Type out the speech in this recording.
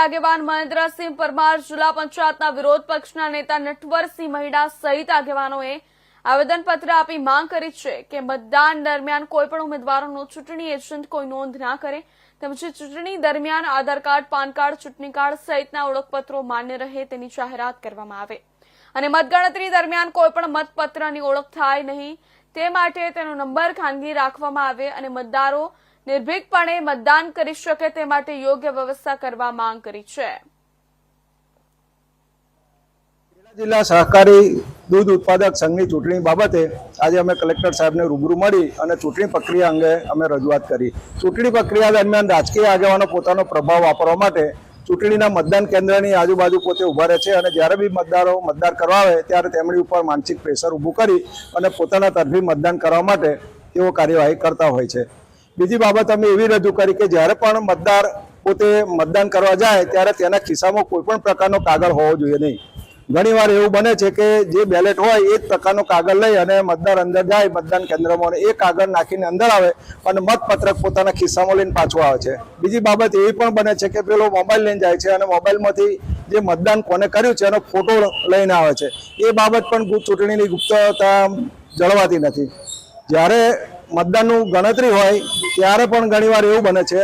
આગેવાન મહેન્દ્રસિંહ પરમાર જિલ્લા પંચાયતના વિરોધ પક્ષના નેતા નટવરસિંહ મહિડા સહિત આગેવાનોએ આવેદનપત્ર આપી માંગ કરી છે કે મતદાન દરમિયાન કોઈપણ ઉમેદવારોનો ચૂંટણી એજન્ટ કોઈ નોંધ ના કરે, તેમજ ચૂંટણી દરમિયાન આધાર કાર્ડ, પાન કાર્ડ, ચૂંટણી કાર્ડ સહિતના ઓળખપત્રો માન્ય રહે તેની જાહેરાત કરવામાં આવે. અને મતગણતરી દરમિયાન કોઈપણ મતપત્રની ઓળખ થાય નહીં, તે માટે તેનો નંબર ખાનગી રાખવામાં આવે અને મતદારો નિર્ભીકપણે મતદાન કરી શકે તે માટે યોગ્ય વ્યવસ્થા કરવા માંગ કરી છે. જિલ્લા સહકારી દૂધ ઉત્પાદક સંઘની ચૂંટણી બાબતે આજે અમે કલેક્ટર સાહેબને રૂબરૂ મળી અને ચૂંટણી પ્રક્રિયા અંગે અમે રજૂઆત કરી. ચૂંટણી પ્રક્રિયા દરમિયાન રાજકીય આગેવાનો પોતાનો પ્રભાવ વાપરવા માટે ચૂંટણીના મતદાન કેન્દ્રની આજુબાજુ પોતે ઊભા રહે છે અને જ્યારે બી મતદારો મતદાન કરવા આવે ત્યારે તેમની ઉપર માનસિક પ્રેશર ઊભું કરી અને પોતાના તરફી મતદાન કરવા માટે તેઓ કાર્યવાહી કરતા હોય છે. બીજી બાબત અમે એવી રજૂ કરી કે જ્યારે પણ મતદાર પોતે મતદાન કરવા જાય, ત્યારે તેના ખિસ્સામાં કોઈ પણ પ્રકારનો કાગળ હોવો જોઈએ નહીં. ઘણીવાર એવું બને છે કે જે બેલેટ હોય, એ જ પ્રકારનો કાગળ લઈ અને મતદાર અંદર જાય, મતદાન કેન્દ્રમાં એ કાગળ નાખીને અંદર આવે અને મતપત્રક પોતાના ખિસ્સામાં લઈને પાછો આવે છે. બીજી બાબત એવી પણ બને છે કે પેલો મોબાઈલ લઈને જાય છે અને મોબાઈલમાંથી જે મતદાન કોને કર્યું છે એનો ફોટો લઈને આવે છે. એ બાબત પણ ચૂંટણીની ગુપ્તતા જળવાતી નથી. જ્યારે મતદાનનું ગણતરી હોય ત્યારે પણ ઘણીવાર એવું બને છે.